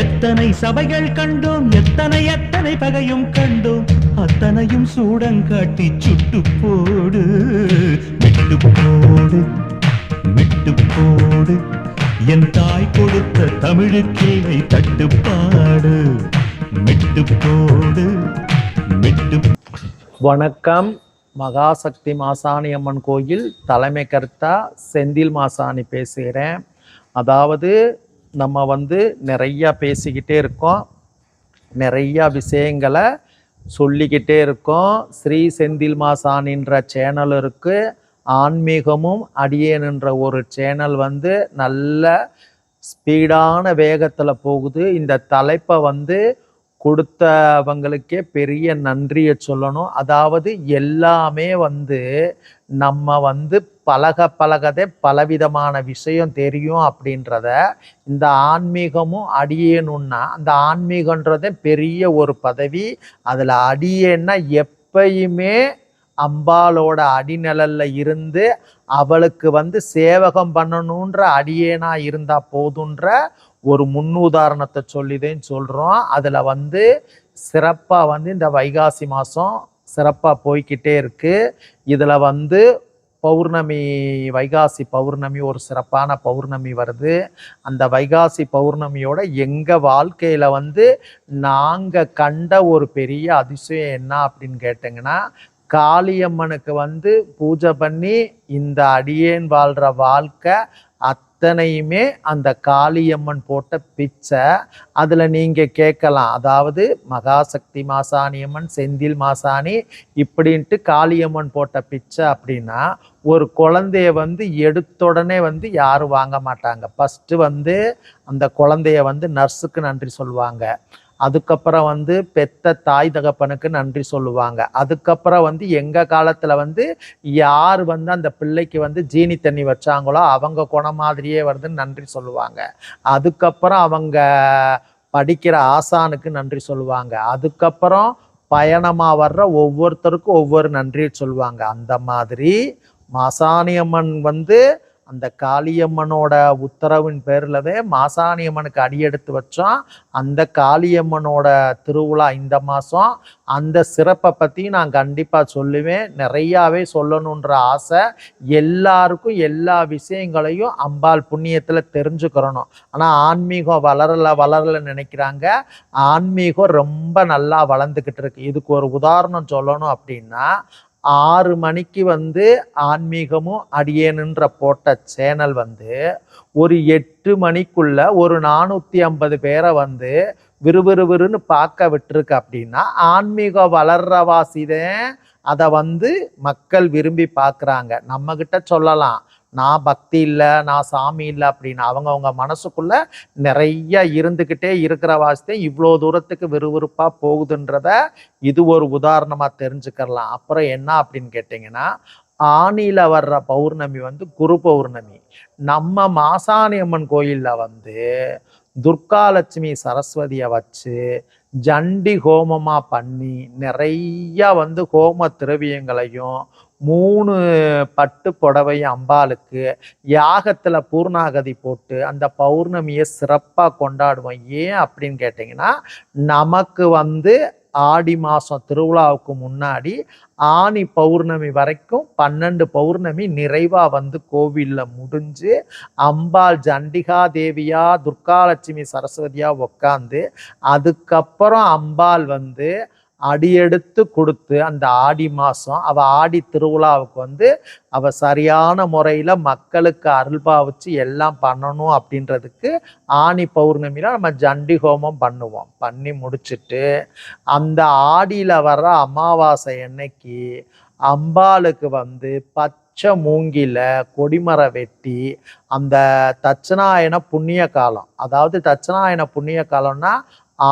எத்தனை சபைகள் கண்டோம் எத்தனை எத்தனை பகையும் கண்டோம் அத்தனையும் சூடங்காட்டி சுட்டு போடு. விட்டு போடு விட்டு போடு. என் தாய் கொடுத்த தமிழுக்கில்லை தட்டுப்பாடு விட்டு போடு. விட்டு வணக்கம். மகாசக்தி மாசாணி அம்மன் கோயில் தலைமை கர்த்தா செந்தில் மாசாணி பேசுகிறேன். அதாவது நம்ம வந்து நிறையா பேசிக்கிட்டே இருக்கோம். நிறையா விஷயங்களை சொல்லிக்கிட்டே இருக்கோம். ஸ்ரீ செந்தில் மாசானின்ற சேனல் இருக்குது ஆன்மீகமும் அடியேனுன்ற ஒரு சேனல் வந்து நல்ல ஸ்பீடான வேகத்தில் போகுது. இந்த தலைப்பை வந்து கொடுத்தவங்களுக்கே பெரிய நன்றியை சொல்லணும். அதாவது எல்லாமே வந்து நம்ம வந்து பழக பழகதே பலவிதமான விஷயம் தெரியும் அப்படின்றத இந்த ஆன்மீகமும் அடியேனுன்னா அந்த ஆன்மீகன்றதே பெரிய ஒரு பதவி. அதில் அடியேன்னா எப்பயுமே அம்பாலோட அடிநிழல்ல இருந்து அவளுக்கு வந்து சேவகம் பண்ணணுன்ற அடியேனா இருந்தா போதுன்ற ஒரு முன்னுதாரணத்தை சொல்லிதேன்னு சொல்கிறோம் அதில் வந்து சிறப்பாக வந்து இந்த வைகாசி மாதம் சிறப்பாக போய்கிட்டே இருக்குது இதில் வந்து பௌர்ணமி வைகாசி பௌர்ணமி ஒரு சிறப்பான பௌர்ணமி வருது. அந்த வைகாசி பௌர்ணமியோட எங்கள் வாழ்க்கையில் வந்து நாங்கள் கண்ட ஒரு பெரிய அதிசயம் என்ன அப்படின்னு கேட்டிங்கன்னா காளியம்மனுக்கு வந்து பூஜை பண்ணி இந்த அடியேன் வாழ்கிற வாழ்க்கை அத் அத்தனையுமே அந்த காளியம்மன் போட்ட பிச்சை அதில் நீங்கள் கேட்கலாம். அதாவது மகாசக்தி மாசாணியம்மன் செந்தில் மாசாணி இப்படின்ட்டு காளியம்மன் போட்ட பிச்சை அப்படின்னா ஒரு குழந்தைய வந்து எடுத்தோடனே வந்து யாரும் வாங்க மாட்டாங்க. ஃபஸ்ட்டு வந்து அந்த குழந்தைய வந்து நர்ஸுக்கு நன்றி சொல்லுவாங்க. அதுக்கப்புறம் வந்து பெத்த தாய் தகப்பனுக்கு நன்றி சொல்லுவாங்க. அதுக்கப்புறம் வந்து எங்கள் காலத்தில் வந்து யார் வந்து அந்த பிள்ளைக்கு வந்து ஜீனி தண்ணி வச்சாங்களோ அவங்க குணம் மாதிரியே வந்து நன்றி சொல்லுவாங்க. அதுக்கப்புறம் அவங்க படிக்கிற ஆசானுக்கு நன்றி சொல்லுவாங்க. அதுக்கப்புறம் பயணமாக வர்ற ஒவ்வொருத்தருக்கும் ஒவ்வொரு நன்றி சொல்லுவாங்க. அந்த மாதிரி மாசாணியம்மன் வந்து அந்த காளியம்மனோட உத்தரவின் பேர்லவே மாசாணியம்மனுக்கு அடியெடுத்து வச்சோம் அந்த காளியம்மனோட திருவிழா இந்த மாதம் அந்த சிறப்பை பற்றி நான் கண்டிப்பாக சொல்லுவேன். நிறையாவே சொல்லணுன்ற ஆசை. எல்லாருக்கும் எல்லா விஷயங்களையும் அம்பாள் புண்ணியத்தில் தெரிஞ்சுக்கிறணும். ஆனால் ஆன்மீகம் வளரல வளரல நினைக்கிறாங்க. ஆன்மீகம் ரொம்ப நல்லா வளர்ந்துக்கிட்டு இருக்கு. இதுக்கு ஒரு உதாரணம் சொல்லணும் அப்படின்னா ஆறு மணிக்கு வந்து ஆன்மீகமும் அடியேனுன்ற போட்ட சேனல் வந்து ஒரு எட்டு மணிக்குள்ள ஒரு நானூற்றி ஐம்பது பேரை வந்து விறுவிறுவிறுன்னு பார்க்க விட்டுருக்கு அப்படின்னா ஆன்மீகம் வளர்றவாசிதான் அதை வந்து மக்கள் விரும்பி பார்க்குறாங்க. நம்மக்கிட்ட சொல்லலாம். நான் பக்தி இல்லை நான் சாமி இல்லை அப்படின்னு அவங்கவுங்க மனசுக்குள்ள நிறைய இருந்துக்கிட்டே இருக்கிற வாசித்தே இவ்வளோ தூரத்துக்கு விறுவிறுப்பாக போகுதுன்றத இது ஒரு உதாரணமாக தெரிஞ்சுக்கலாம் அப்புறம் என்ன அப்படின்னு கேட்டிங்கன்னா ஆணியில் வர்ற பௌர்ணமி வந்து குரு பௌர்ணமி. நம்ம மாசாணி அம்மன் கோயிலில் வந்து துர்காலட்சுமி சரஸ்வதியை வச்சு ஜண்டி ஹோமமாக பண்ணி நிறைய வந்து ஹோம திரவியங்களையும் மூணு பட்டு புடவையும் அம்பாளுக்கு யாகத்தில் பூர்ணாகதி போட்டு அந்த பௌர்ணமியை சிறப்பாக கொண்டாடுவோம். ஏன் அப்படின்னு கேட்டிங்கன்னா நமக்கு வந்து ஆடி மாதம் திருவிழாவுக்கு முன்னாடி ஆனி பௌர்ணமி வரைக்கும் பன்னெண்டு பௌர்ணமி நிறைவாக வந்து கோவிலில் முடிஞ்சு அம்பாள் ஜண்டிகா தேவியா துர்காலட்சுமி சரஸ்வதியாக உக்காந்து அதுக்கப்புறம் அம்பாள் வந்து அடியெடுத்து கொடுத்து அந்த ஆடி மாதம் அவ ஆடி திருவிழாவுக்கு வந்து அவ சரியான முறையில் மக்களுக்கு அருள் பாவிச்சு எல்லாம் பண்ணணும் அப்படின்றதுக்கு ஆனி பௌர்ணமியில் நம்ம ஜண்டி ஹோமம் பண்ணுவோம். பண்ணி முடிச்சுட்டு அந்த ஆடியில் வர்ற அமாவாசை அன்னைக்கு அம்பாளுக்கு வந்து பச்சை மூங்கில கொடிமரம் வெட்டி அந்த தட்சணாயன புண்ணிய காலம் அதாவது தட்சணாயன புண்ணிய காலம்னா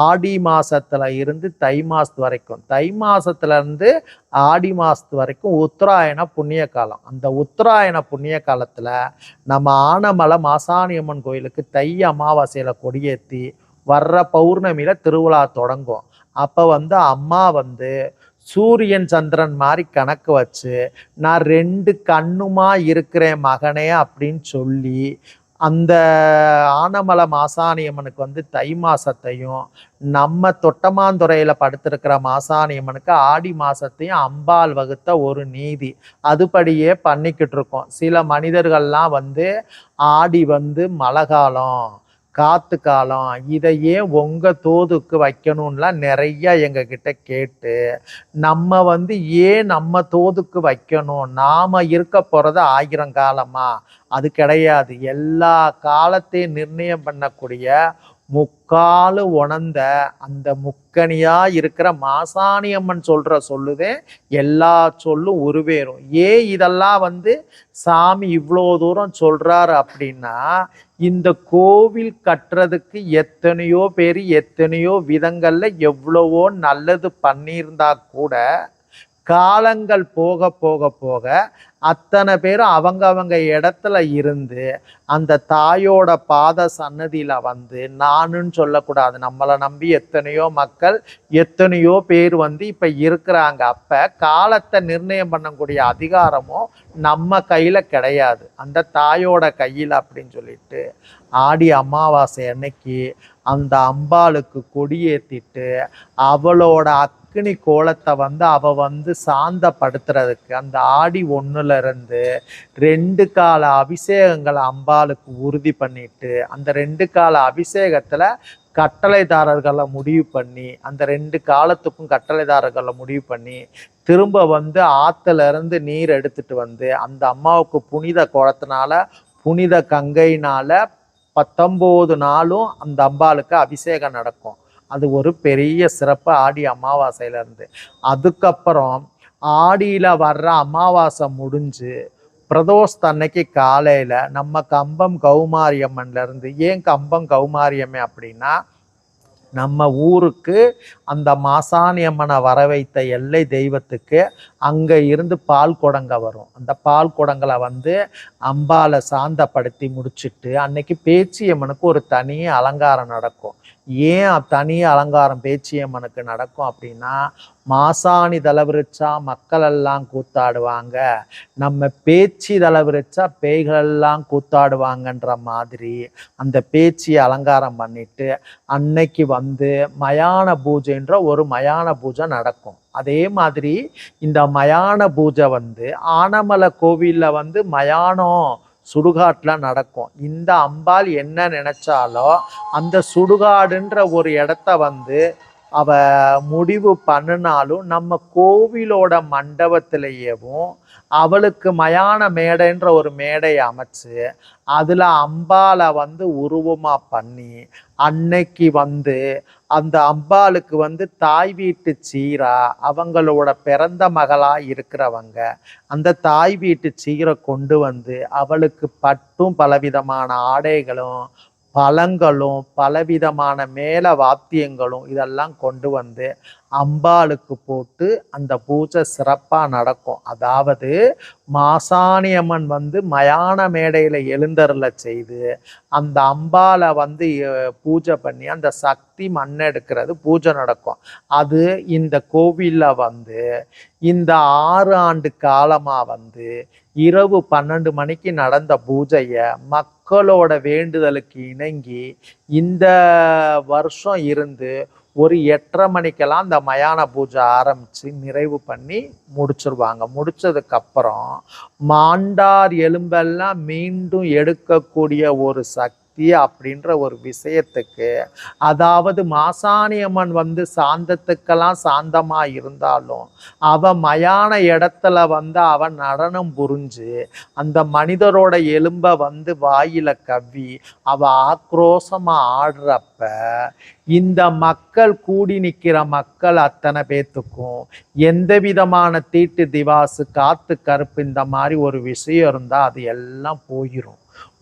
ஆடி மாசத்துல இருந்து தை மாசத்து வரைக்கும். தை மாசத்துல இருந்து ஆடி மாசத்து வரைக்கும் உத்தராயண புண்ணிய காலம். அந்த உத்தராயண புண்ணிய காலத்துல நம்ம ஆனமலை மாசாணியம்மன் கோயிலுக்கு தை அமாவாசையில கொடியேற்றி வர்ற பௌர்ணமியில திருவிழா தொடங்கும். அப்ப வந்து அம்மா வந்து சூரியன் சந்திரன் மாதிரி கணக்கு வச்சு நான் ரெண்டு கண்ணுமா இருக்கிறேன் மகனே அப்படின்னு சொல்லி அந்த ஆனமலை மாசாணியம்மனுக்கு வந்து தை மாசத்தையும் நம்ம தொட்டமாந்துறையில் படுத்திருக்கிற மாசாணியம்மனுக்கு ஆடி மாசத்தையும் அம்பாள் வகுத்த ஒரு நீதி. அதுபடியே பண்ணிக்கிட்டு இருக்கோம் சில மனிதர்கள்லாம் வந்து ஆடி வந்து மழை காலம் காத்து காலம் இதையே உங்கள் தோதுக்கு வைக்கணும்லாம் நிறைய எங்க கிட்ட கேட்டு நம்ம வந்து ஏன் நம்ம தோதுக்கு வைக்கணும்? நாம் இருக்க போகிறது ஆயிரம் காலமாக அது கிடையாது. எல்லா காலத்தையும் நிர்ணயம் பண்ணக்கூடிய முக்காலு உணர்ந்த அந்த முக்கணியா இருக்கிற மாசாணியம்மன் சொல்ற சொல்லுதே எல்லா சொல்லும் உருவேறும். ஏன் இதெல்லாம் வந்து சாமி இவ்வளோ தூரம் சொல்றாரு அப்படின்னா இந்த கோவில் கட்டுறதுக்கு எத்தனையோ பேர் எத்தனையோ விதங்கள்ல எவ்வளவோ நல்லது பண்ணியிருந்தா கூட காலங்கள் போக போக போக அத்தனை பேரும் அவங்க அவங்க இடத்துல இருந்து அந்த தாயோட பாத சன்னதியில் வந்து நானுன்னு சொல்லக்கூடாது. நம்மளை நம்பி எத்தனையோ மக்கள் எத்தனையோ பேர் வந்து இப்போ இருக்கிறாங்க. அப்போ காலத்தை நிர்ணயம் பண்ணக்கூடிய அதிகாரமும் நம்ம கையில் கிடையாது. அந்த தாயோட கையில் அப்படின்னு சொல்லிட்டு ஆடி அமாவாசை அன்னைக்கு அந்த அம்பாளுக்கு கொடியேற்றிட்டு அவளோட அக்னி கோலத்தை வந்து அவ வந்து சாந்தப்படுத்துறதுக்கு அந்த ஆடி ஒன்றுல இருந்து ரெண்டு கால அபிஷேகங்களை அம்பாளுக்கு உறுதி பண்ணிட்டு அந்த ரெண்டு கால அபிஷேகத்துல கட்டளைதாரர்களை முடிவு பண்ணி அந்த ரெண்டு காலத்துக்கும் கட்டளைதாரர்களை முடிவு பண்ணி திரும்ப வந்து ஆற்றுல இருந்து நீர் எடுத்துட்டு வந்து அந்த அம்மாவுக்கு புனித குளத்தினால புனித கங்கையினால பத்தொம்போது நாளும் அந்த அம்பாளுக்கு அபிஷேகம் நடக்கும். அது ஒரு பெரிய சிறப்பு ஆடி அமாவாசையில இருந்து. அதுக்கப்புறம் ஆடியில் வர்ற அமாவாசை முடிஞ்சு பிரதோஷத்து அன்னைக்கு காலையில் நம்ம கம்பம் கௌமாரியம்மன்லேருந்து ஏன் கம்பம் கௌமாரியம்மை அப்படின்னா நம்ம ஊருக்கு அந்த மாசாணியம்மனை வர வைத்த எல்லை தெய்வத்துக்கு அங்கே இருந்து பால் குடங்க வரும். அந்த பால் குடங்களை வந்து அம்பாலை சாந்தப்படுத்தி முடிச்சிட்டு அன்னைக்கு பேச்சியம்மனுக்கு ஒரு தனி அலங்காரம் நடக்கும். ஏன் தனி அலங்காரம் பேச்சியம்மனுக்கு நடக்கும் அப்படின்னா மாசாணி தலவிரிச்சா மக்கள் எல்லாம் கூத்தாடுவாங்க. நம்ம பேச்சு தலவிரிச்சா பேய்கள் எல்லாம் கூத்தாடுவாங்கன்ற மாதிரி அந்த பேச்சியை அலங்காரம் பண்ணிட்டு அன்னைக்கு வந்து மயான பூஜைன்ற ஒரு மயான பூஜை நடக்கும். அதே மாதிரி இந்த மயான பூஜை வந்து ஆனமலை கோவிலில் வந்து மயானம் சுடுகாட்டில் நடக்கும். இந்த அம்பாள் என்ன நினச்சாலோ அந்த சுடுகாடுன்ற ஒரு இடத்த வந்து அவ முடிவு பண்ணினாலும் நம்ம கோவிலோட மண்டபத்திலேயேவும் அவளுக்கு மயான மேடைன்ற ஒரு மேடை அமைச்சு அதில் அம்பாலை வந்து உருவமாக பண்ணி அன்னைக்கு வந்து அந்த அம்பாளுக்கு வந்து தாய் வீட்டு சீரா அவங்களோட பிறந்த மகளா இருக்கிறவங்க அந்த தாய் வீட்டு சீரை கொண்டு வந்து அவளுக்கு பட்டும் பலவிதமான ஆடைகளும் பழங்களும் பலவிதமான மேல வாத்தியங்களும் இதெல்லாம் கொண்டு வந்து அம்பாளுக்கு போட்டு அந்த பூஜை சிறப்பாக நடக்கும். அதாவது மாசாணியம்மன் வந்து மயான மேடையில் எழுந்தருள செய்து அந்த அம்பாளை வந்து பூஜை பண்ணி அந்த சக்தி மண்ணெடுக்கிறது பூஜை நடக்கும். அது இந்த கோவிலில் வந்து இந்த ஆறு ஆண்டு காலமாக வந்து இரவு பன்னெண்டு மணிக்கு நடந்த பூஜையை மக்களோட வேண்டுதலுக்கு இணங்கி இந்த வருஷம் இருந்து ஒரு எட்டரை மணிக்கெல்லாம் அந்த மயான பூஜை ஆரம்பித்து நிறைவு பண்ணி முடிச்சிருவாங்க. முடித்ததுக்கப்புறம் மாண்டார் எலும்பெல்லாம் மீண்டும் எடுக்கக்கூடிய ஒரு சக்தி அப்படின்ற ஒரு விஷயத்துக்கு அதாவது மாசாணியம்மன் வந்து சாந்தத்துக்கெல்லாம் சாந்தமாக இருந்தாலும் அவன் மயான இடத்துல வந்து அவன் நடனம் புரிஞ்சு அந்த மனிதரோட எலும்பை வந்து வாயில் கவ்வி அவள் ஆக்ரோஷமா ஆடுறப்ப இந்த மக்கள் கூடி நிற்கிற மக்கள் அத்தனை பேத்துக்கும் எந்த விதமான தீட்டு திவாசு காத்து கருப்பு இந்த மாதிரி ஒரு விஷயம் இருந்தால் அது எல்லாம் போயிடும்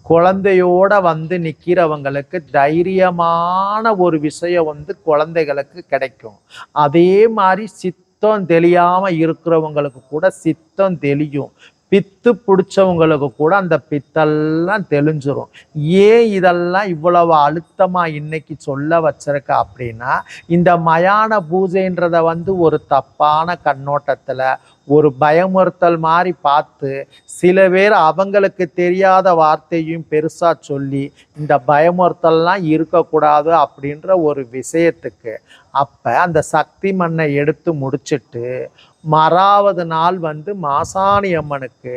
குழந்தையோட வந்து நிக்கிறவங்களுக்கு தைரியமான ஒரு விஷயம் வந்து குழந்தைகளுக்கு கிடைக்கும். அதே மாதிரி சித்தம் தெரியாமல் இருக்கிறவங்களுக்கு கூட சித்தம் தெளியும். பித்து பிடிச்சவங்களுக்கு கூட அந்த பித்தெல்லாம் தெளிஞ்சிரும். ஏன் இதெல்லாம் இவ்வளவு அழுத்தமாக இன்னைக்கு சொல்ல வச்சிருக்க அப்படின்னா இந்த மயான பூஜைன்றத வந்து ஒரு தப்பான கண்ணோட்டத்தில் ஒரு பயமுறுத்தல் மாதிரி பார்த்து சில பேர் அவங்களுக்கு தெரியாத வார்த்தையும் பெருசாக சொல்லி இந்த பயமுறுத்தல்லாம் இருக்கக்கூடாது அப்படின்ற ஒரு விஷயத்துக்கு அப்போ அந்த சக்தி மண்ணை எடுத்து முடிச்சிட்டு மறாவது நாள் வந்து மாசாணி அம்மனுக்கு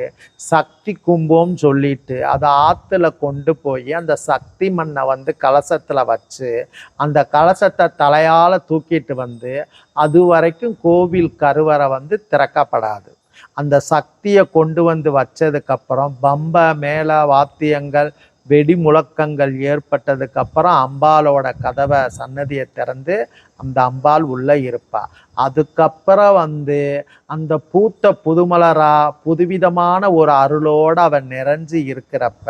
சக்தி கும்பம் சொல்லிட்டு அதை ஆற்றுல கொண்டு போய் அந்த சக்தி மண்ணை வந்து கலசத்தில் வச்சு அந்த கலசத்தை தலையால் தூக்கிட்டு வந்து அது வரைக்கும் கோவில் கருவறை வந்து திறக்கப்படாது. அந்த சக்தியை கொண்டு வந்து வச்சதுக்கப்புறம் பம்ப மேல வாத்தியங்கள் வெடி முழக்கங்கள் ஏற்பட்டதுக்கு அப்புறம் அம்பாலோட கதவை சன்னதியை திறந்து அந்த அம்பாள் உள்ளே இருப்பா. அதுக்கப்புறம் வந்து அந்த பூத்த புதுமலரா புதுவிதமான ஒரு அருளோடு அவன் நிறைஞ்சு இருக்கிறப்ப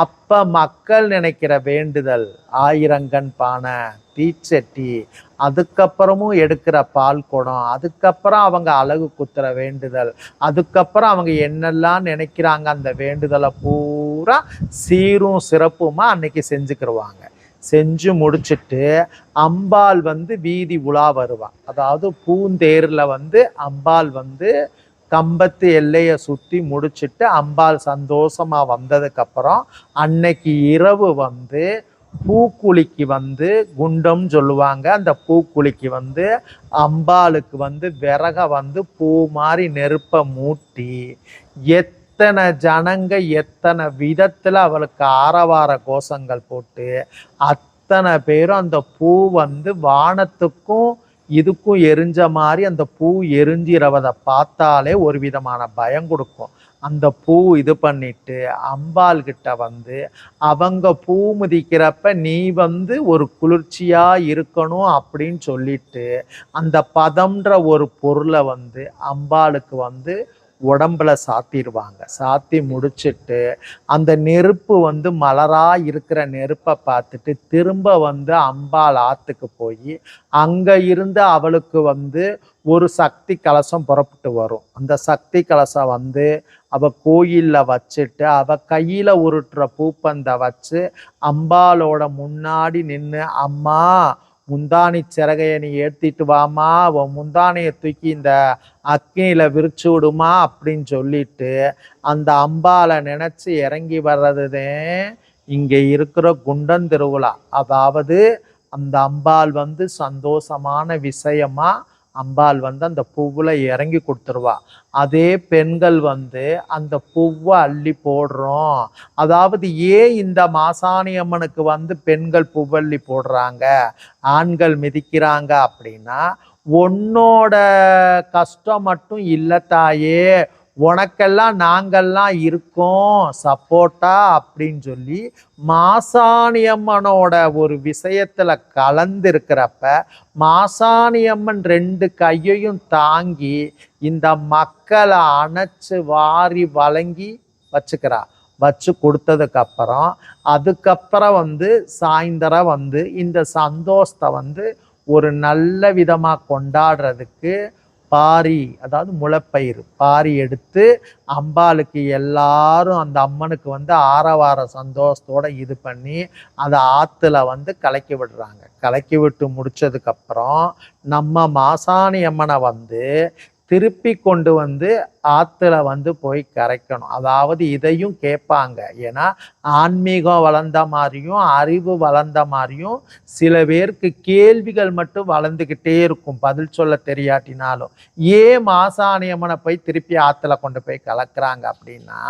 அப்போ மக்கள் நினைக்கிற வேண்டுதல் ஆயிரங்கண் பானை தீச்சட்டி அதுக்கப்புறமும் எடுக்கிற பால் குடம் அதுக்கப்புறம் அவங்க அழகு குத்துற வேண்டுதல் அதுக்கப்புறம் அவங்க என்னெல்லாம் நினைக்கிறாங்க அந்த வேண்டுதலை பூ பூரா சீரும் சிறப்புமா அன்னைக்கு செஞ்சுக்கிருவாங்க. செஞ்சு முடிச்சுட்டு அம்பாள் வந்து வீதி உலா வருவா. அதாவது பூந்தேரில் வந்து அம்பாள் வந்து கம்பத்து எல்லையை சுற்றி முடிச்சுட்டு அம்பாள் சந்தோஷமாக வந்ததுக்கப்புறம் அன்னைக்கு இரவு வந்து பூக்குழிக்கு வந்து குண்டம் சொல்லுவாங்க. அந்த பூக்குழிக்கு வந்து அம்பாளுக்கு வந்து விறக வந்து பூ மாதிரி நெருப்பை மூட்டி எத் எத்தனை ஜனங்க எத்தனை விதத்தில் அவளுக்கு ஆரவார கோஷங்கள் போட்டு அத்தனை பேரும் அந்த பூ வந்து வானத்துக்கும் இதுக்கும் எரிஞ்ச மாதிரி அந்த பூ எரிஞ்சிறவதை பார்த்தாலே ஒரு விதமான பயம் கொடுக்கும். அந்த பூ இது பண்ணிட்டு அம்பாள் கிட்ட வந்து அவங்க பூ மிதிக்கிறப்ப நீ வந்து ஒரு குளிர்ச்சியா இருக்கணும் அப்படின்னு சொல்லிட்டு அந்த பதம்ன்ற ஒரு பொருளை வந்து அம்பாளுக்கு வந்து உடம்புல சாத்திடுவாங்க. சாத்தி முடிச்சுட்டு அந்த நெருப்பு வந்து மலராக இருக்கிற நெருப்பை பார்த்துட்டு திரும்ப வந்து அம்பாள் ஆற்றுக்கு போய் அங்கே இருந்து அவளுக்கு வந்து ஒரு சக்தி கலசம் புறப்பட்டு வரும். அந்த சக்தி கலசம் வந்து அவள் கோயிலில் வச்சுட்டு அவள் கையில் உருட்டுற பூப்பந்தை வச்சு அம்பாளோட முன்னாடி நின்று அம்மா முந்தானி சிறகையை நீ ஏத்திட்டு வாமா உன் முந்தானையை தூக்கி இந்த அக்னியில் விரிச்சு விடுமா அப்படின்னு சொல்லிட்டு அந்த அம்பாளை நினச்சி இறங்கி வர்றதுதான் இங்கே இருக்கிற குண்டன் திருவிழா அதாவது அந்த அம்பாள் வந்து சந்தோஷமான விஷயமா அம்பாள் வந்து அந்த பூவில் இறங்கி கொடுத்துருவா. அதே பெண்கள் வந்து அந்த பூவை அள்ளி போடுறோம். அதாவது ஏன் இந்த மாசாணி அம்மனுக்கு வந்து பெண்கள் பூவள்ளி போடுறாங்க? ஆண்கள் மிதிக்கிறாங்க அப்படின்னா உன்னோட கஷ்டம் மட்டும் இல்லை தாயே. உனக்கெல்லாம் நாங்கெல்லாம் இருக்கோம் சப்போர்ட்டா அப்படின்னு சொல்லி மாசாணியம்மனோட ஒரு விஷயத்தில் கலந்துருக்கிறப்ப மாசாணியம்மன் ரெண்டு கையையும் தாங்கி இந்த மக்களை அணைச்சு வாரி வழங்கி வச்சுக்கிறா. வச்சு கொடுத்ததுக்கப்புறம் அதுக்கப்புறம் வந்து சாயந்தரம் வந்து இந்த சந்தோஷத்தை வந்து ஒரு நல்ல விதமாக கொண்டாடுறதுக்கு பாரி அதாவது முளைப்பயிறு. பாரி எடுத்து அம்பாளுக்கு எல்லாரும் அந்த அம்மனுக்கு வந்து ஆரவார சந்தோஷத்தோடு இது பண்ணி அதை ஆற்றுல வந்து கலக்கி விடுறாங்க. கலக்கி விட்டு முடிச்சதுக்கப்புறம் நம்ம மாசாணி அம்மனை வந்து திருப்பி கொண்டு வந்து ஆற்றுல வந்து போய் கரைக்கணும். அதாவது இதையும் கேட்பாங்க. ஏன்னா ஆன்மீகம் வளர்ந்த மாதிரியும் அறிவு வளர்ந்த மாதிரியும் சில பேருக்கு கேள்விகள் மட்டும் வளர்ந்துக்கிட்டே இருக்கும். பதில் சொல்ல தெரியாட்டினாலும். ஏன் மாசாணியம்மனை போய் திருப்பி ஆற்றுல கொண்டு போய் கலக்கிறாங்க அப்படின்னா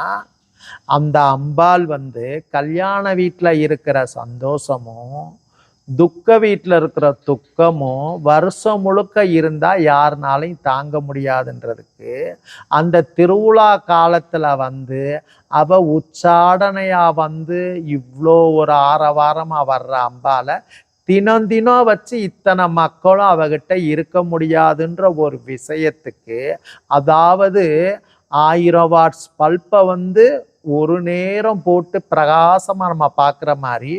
அந்த அம்பாள் வந்து கல்யாண வீட்டில் இருக்கிற சந்தோஷமும் துக்க வீட்டில் இருக்கிற துக்கமும் வருஷம் முழுக்க இருந்தால் யாருனாலையும் தாங்க முடியாதுன்றதுக்கு அந்த திருவிழா காலத்தில் வந்து அவ உச்சாடனையாக வந்து இவ்வளோ ஒரு ஆரவாரமாக வர்ற அம்பால தினம் தினம் வச்சு இத்தனை மக்களும் அவகிட்ட இருக்க முடியாதுன்ற ஒரு விஷயத்துக்கு அதாவது ஆயிரம் வாட்ஸ் பல்பை வந்து ஒரு நேரம் போட்டு பிரகாசமாக நம்ம பார்க்குற மாதிரி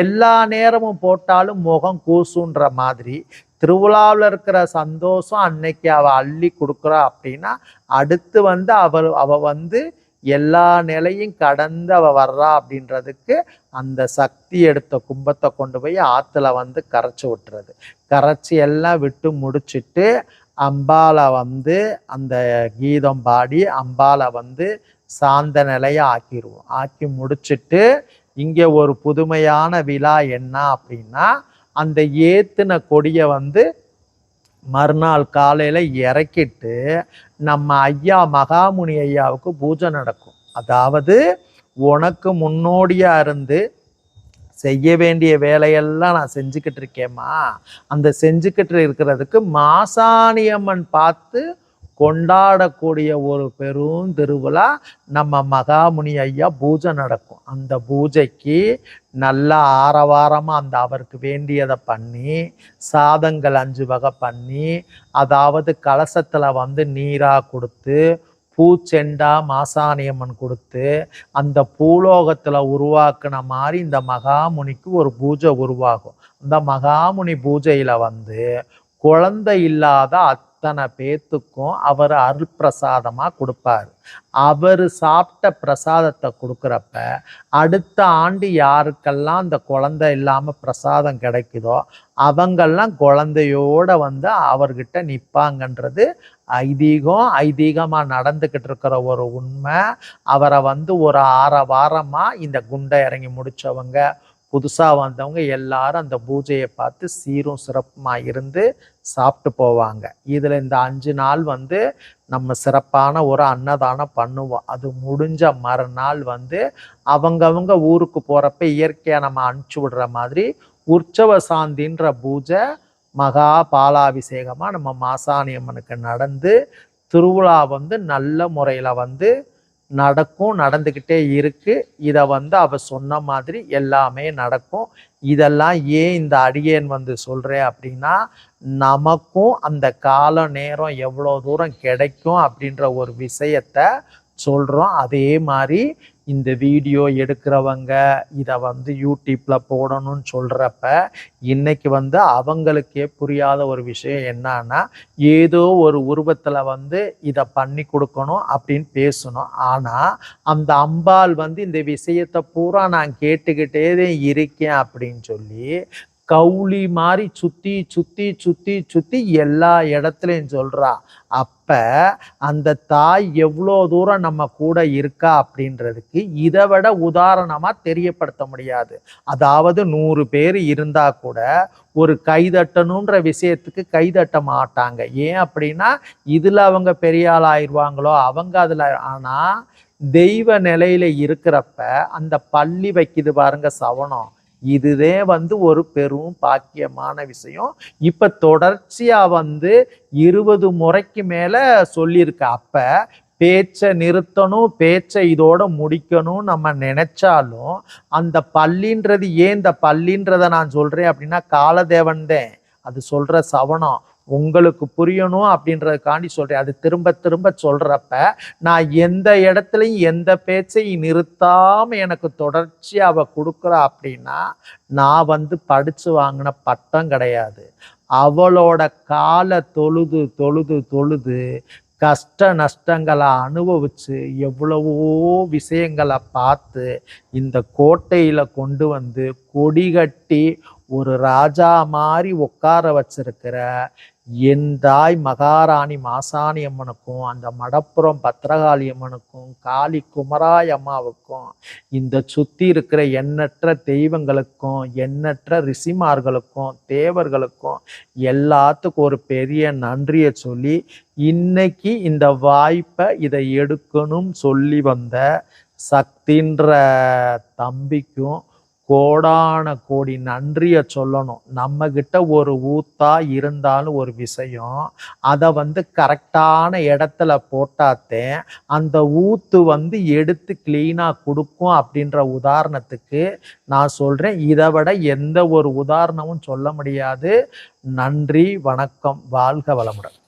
எல்லா நேரமும் போட்டாலும் முகம் கூசுன்ற மாதிரி திருவிழாவில் இருக்கிற சந்தோஷம் அன்னைக்கு அவள் அள்ளி கொடுக்குறா அப்படின்னா அடுத்து வந்து அவள் அவள் வந்து எல்லா நிலையும் கடந்து அவள் வர்றா அப்படின்றதுக்கு அந்த சக்தி எடுத்த கும்பத்தை கொண்டு போய் ஆற்றுல வந்து கரைச்சி விட்டுறது. கரைச்சி எல்லாம் விட்டு முடிச்சுட்டு அம்பாலை வந்து அந்த கீதம் பாடி அம்பாலை வந்து சாந்த நிலையை ஆக்கிடுவோம் ஆக்கி முடிச்சுட்டு இங்கே ஒரு புதுமையான விழா என்ன அப்படின்னா அந்த ஏத்துன கொடியை வந்து மறுநாள் காலையில் இறக்கிட்டு நம்ம ஐயா மகாமுனி ஐயாவுக்கு பூஜை நடக்கும். அதாவது உனக்கு முன்னோடியாக இருந்து செய்ய வேண்டிய வேலையெல்லாம் நான் செஞ்சுக்கிட்டு இருக்கேம்மா. அந்த செஞ்சுக்கிட்டு இருக்கிறதுக்கு மாசாணியம்மன் பார்த்து கொண்டாடக்கூடிய ஒரு பெரும் திருவிழா நம்ம மகாமுனி ஐயா பூஜை நடக்கும். அந்த பூஜைக்கு நல்லா ஆரவாரமாக அந்த அவருக்கு வேண்டியதை பண்ணி சாதங்கள் அஞ்சு வகை பண்ணி அதாவது கலசத்தில் வந்து நீராக கொடுத்து பூச்செண்டா மாசாணியம்மன் கொடுத்து அந்த பூலோகத்தில் உருவாக்குன மாதிரி இந்த மகாமுனிக்கு ஒரு பூஜை உருவாகும். இந்த மகாமுனி பூஜையில் வந்து குழந்தை இல்லாத அத்தனை பேத்துக்கும் அவர் அருள் பிரசாதமாக கொடுப்பார். அவர் சாப்பிட்ட பிரசாதத்தை கொடுக்குறப்ப அடுத்த ஆண்டு யாருக்கெல்லாம் அந்த குழந்தை இல்லாமல் பிரசாதம் கிடைக்குதோ அவங்கெல்லாம் குழந்தையோட வந்து அவர்கிட்ட நிற்பாங்கன்றது ஐதீகம் ஐதீகமாக நடந்துக்கிட்டு இருக்கிற ஒரு உண்மை. அவரை வந்து ஒரு ஆற வாரமாக இந்த குண்டை இறங்கி முடிச்சவங்க புதுசாக வந்தவங்க எல்லாரும் அந்த பூஜையை பார்த்து சீரும் சிறப்புமாக இருந்து சாப்பிட்டு போவாங்க. இதில் இந்த அஞ்சு நாள் வந்து நம்ம சிறப்பான ஒரு அன்னதானம் பண்ணுவோம். அது முடிஞ்ச மறுநாள் வந்து அவங்கவுங்க ஊருக்கு போகிறப்ப இயற்கையாக நம்ம அனுப்பிச்சி விடுற மாதிரி உற்சவ சாந்தின்ற பூஜை மகா பாலாபிஷேகமாக நம்ம மாசாணி அம்மனுக்கு நடந்து திருவிழா வந்து நல்ல முறையில் வந்து நடக்கும் நடந்துக்கிட்டே இருக்கு. இதை வந்து அவ சொன்ன மாதிரி எல்லாமே நடக்கும். இதெல்லாம் ஏன் இந்த அடியேன் வந்து சொல்கிறேன் அப்படின்னா நமக்கும் அந்த கால நேரம் எவ்வளோ தூரம் கிடைக்கும் அப்படின்ற ஒரு விஷயத்த சொல்கிறோம் அதே மாதிரி இந்த வீடியோ எடுக்கிறவங்க இதை வந்து யூடியூப்பில் போடணும்னு சொல்கிறப்ப இன்றைக்கி வந்து அவங்களுக்கே புரியாத ஒரு விஷயம் என்னன்னா ஏதோ ஒரு உருவத்தில் வந்து இதை பண்ணி கொடுக்கணும் அப்படின்னு பேசணும். ஆனால் அந்த அம்பாள் வந்து இந்த விஷயத்தை பூரா நான் கேட்டுக்கிட்டே தான் இருக்கேன் அப்படின்னு சொல்லி கவுளி மாதிரி சுற்றி சுத்தி சுத்தி சுத்தி எல்லா இடத்துலையும் சொல்கிறா அப்போ அந்த தாய் எவ்வளோ தூரம் நம்ம கூட இருக்கா? அப்படின்றதுக்கு இதை விட உதாரணமாக தெரியப்படுத்த முடியாது. அதாவது நூறு பேர் இருந்தால் கூட ஒரு கைதட்டணுன்ற விஷயத்துக்கு கைதட்ட மாட்டாங்க. ஏன் அப்படின்னா இதில் அவங்க பெரிய ஆள் ஆயிடுவாங்களோ அவங்க அதில் ஆனால் தெய்வ நிலையில் இருக்கிறப்ப அந்த பள்ளி வைக்குது பாருங்க சவணம். இதுவே வந்து ஒரு பெரும் பாக்கியமான விஷயம். இப்போ தொடர்ச்சியாக வந்து இருபது முறைக்கு மேலே சொல்லியிருக்க. அப்போ பேச்சை நிறுத்தணும் பேச்சை இதோட முடிக்கணும் நம்ம நினைச்சாலும் அந்த பள்ளின்றது ஏன் இந்த பள்ளின்றதை நான் சொல்கிறேன் அப்படின்னா காலதேவன் தான் அது சொல்கிற சவணம். உங்களுக்கு புரியணும் அப்படின்றதுக்காண்டி சொல்கிறேன் அது திரும்ப திரும்ப சொல்கிறப்ப நான் எந்த இடத்துலையும் எந்த பேச்சையும் நிறுத்தாமல் எனக்கு தொடர்ச்சி அவள் கொடுக்குறா அப்படின்னா நான் வந்து படித்து வாங்கின பட்டம் கிடையாது. அவளோட காலை தொழுது தொழுது தொழுது கஷ்ட நஷ்டங்களை அனுபவித்து எவ்வளவோ விஷயங்களை பார்த்து இந்த கோட்டையில் கொண்டு வந்து கொடி கட்டி ஒரு ராஜா மாதிரி உட்கார வச்சிருக்கிற என் தாய் மகாராணி மாசாணி அம்மனுக்கும் அந்த மடப்புறம் பத்திரகாளி அம்மனுக்கும் காளி குமராய் அம்மாவுக்கும் இந்த சுத்தி இருக்கிற எண்ணற்ற தெய்வங்களுக்கும் எண்ணற்ற ரிஷிமார்களுக்கும் தேவர்களுக்கும் எல்லாத்துக்கும் ஒரு பெரிய நன்றியை சொல்லி இன்னைக்கு இந்த வாய்ப்பை இதை எடுக்கணும் சொல்லி வந்த சக்தின்ற தம்பிக்கும் கோடான கோடி நன்றியை சொல்லணும். நம்மக்கிட்ட ஒரு ஊத்தா இருந்தாலும் ஒரு விஷயம் அதை வந்து கரெக்டான இடத்துல போட்டாத்தே அந்த ஊத்து வந்து எடுத்து கிளீனாக கொடுக்கும் அப்படின்ற உதாரணத்துக்கு நான் சொல்கிறேன் இதை விட எந்த ஒரு உதாரணமும் சொல்ல முடியாது. நன்றி வணக்கம் வாழ்க வளமுடன்.